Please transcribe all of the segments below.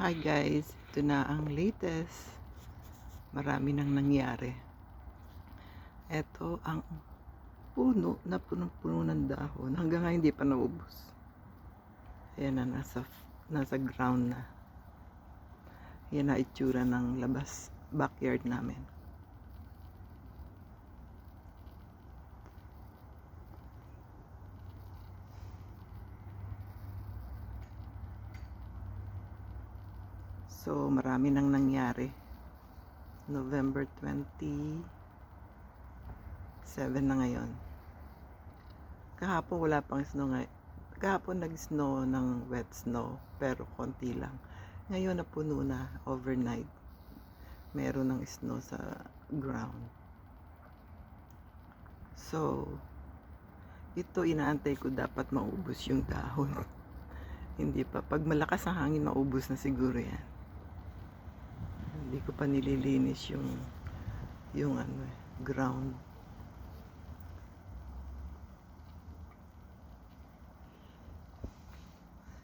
Hi guys, ito na ang latest. Marami nang nangyari. Ito ang puno na punong-puno ng dahon. Hanggang ngayon hindi pa naubos. Ayan na, nasa, nasa ground na. Yan na itsura ng labas, backyard namin. So, marami nang nangyari. November 27 na ngayon. Kahapon wala pang snow nga. Kahapon nag-snow ng wet snow, pero konti lang. Ngayon na puno na overnight. Meron ng snow sa ground. So, ito inaantay ko dapat maubos yung dahon. Hindi pa. Pag malakas ang hangin, maubos na siguro yan. Hindi ko pa nililinis yung yung ano ground.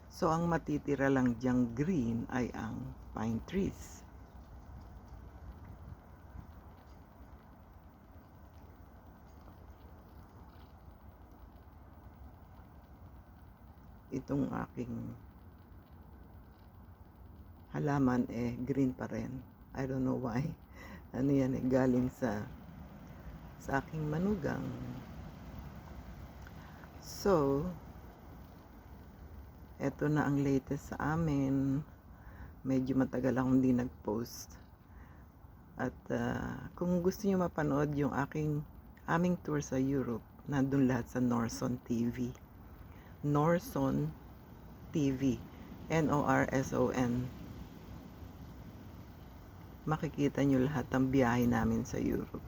So ang matitira lang diyang green ay ang pine trees. Itong aking halaman eh green pa rin. I don't know why. Ano yan eh, galing sa sa aking manugang. So, eto na ang latest sa amin. Medyo matagal akong hindi nag-post. At ah, kung gusto niyo mapanood yung aking aming tour sa Europe, nandun lahat sa Norson TV. Norson TV. N-O-R-S-O-N makikita nyo lahat ng biyahe namin sa Europe.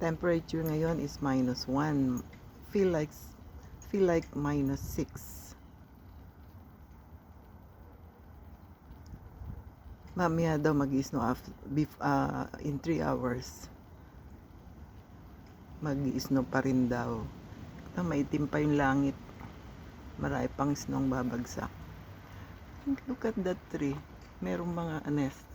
Temperature ngayon is minus 1. Feel like feel like minus 6. Mamaya daw mag-snow ah, in 3 hours. Mag-snow pa rin daw. Ah, maitim pa yung langit. Marami pang snow ang babagsak. Look at that tree. Merong mga nests.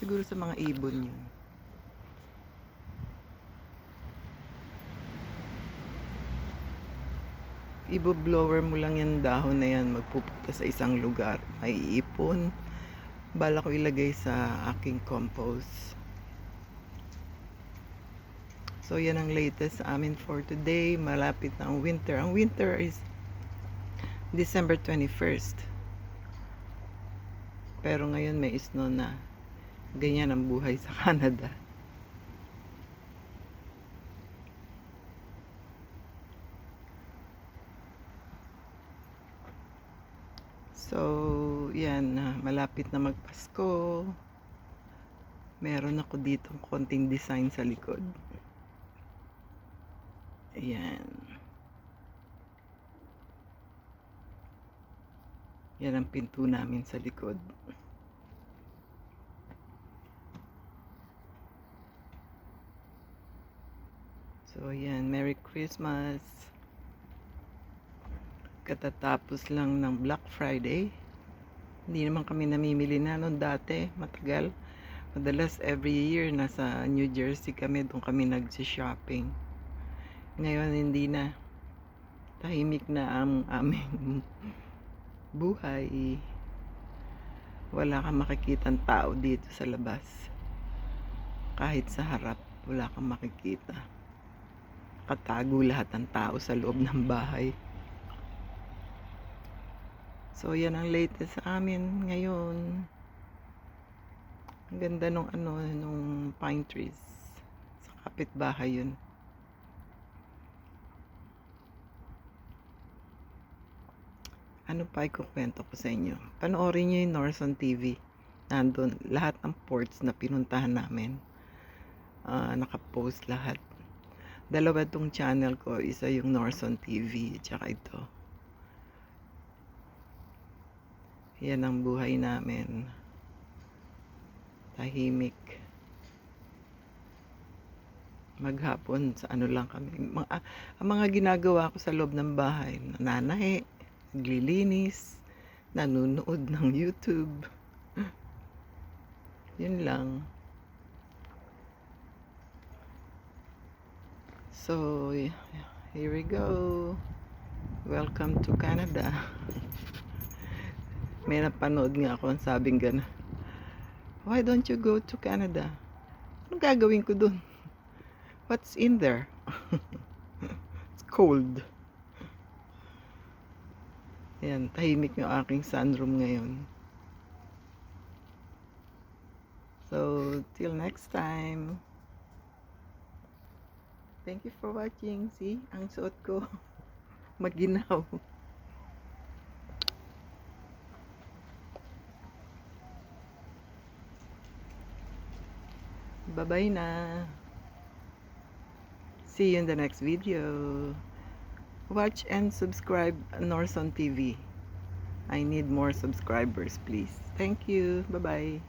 Siguro sa mga ibon yun. Ibo-blower mo lang yung dahon na yan. Magpupunta sa isang lugar. May ipon. Bala ko ilagay sa aking compost. So, yan ang latest sa amin for today. Malapit na ang winter. Ang winter is December 21st. Pero ngayon may snow na. Ganyan ang buhay sa Canada. So, yan. Malapit na magpasko. Meron ako dito konting design sa likod. Ayan. Yan ang pinto namin sa likod. So, ayan. Merry Christmas. Katatapos lang ng Black Friday. Hindi naman kami namimili na noon dati. Matagal. Madalas every year nasa New Jersey kami. Doon kami nagsi-shopping. Ngayon hindi na. Tahimik na ang aming buhay. Wala kang makikitang tao dito sa labas. Kahit sa harap, wala kang makikita. Katago lahat ng tao sa loob ng bahay. So, yan ang latest sa amin ngayon. Ang ganda nung ano, nung pine trees. Sa kapitbahay yun. Ano pa ikukwento ko sa inyo. Panoorin nyo yung Norson TV. Nandun, lahat ng ports na pinuntahan namin. ah nakapost lahat. Dalawa tong channel ko. Isa yung Norson TV, tsaka ito. Yan ang buhay namin. tahimik. Maghapon sa ano lang kami. Mga, ah, ang mga ginagawa ko sa loob ng bahay, nananahe, naglilinis, nanonood ng YouTube. Yun lang. So, here we go. Welcome to Canada. May napanood nga ako ang sabing gano'n. Why don't you go to Canada? Anong gagawin ko dun? What's in there? It's cold. Ayan, tahimik yung aking sunroom ngayon. So, till next time. Thank you for watching. See, ang suot ko. Maginaw. Bye-bye na. See you in the next video. Watch and subscribe Norson TV. I need more subscribers, please. Thank you. Bye-bye.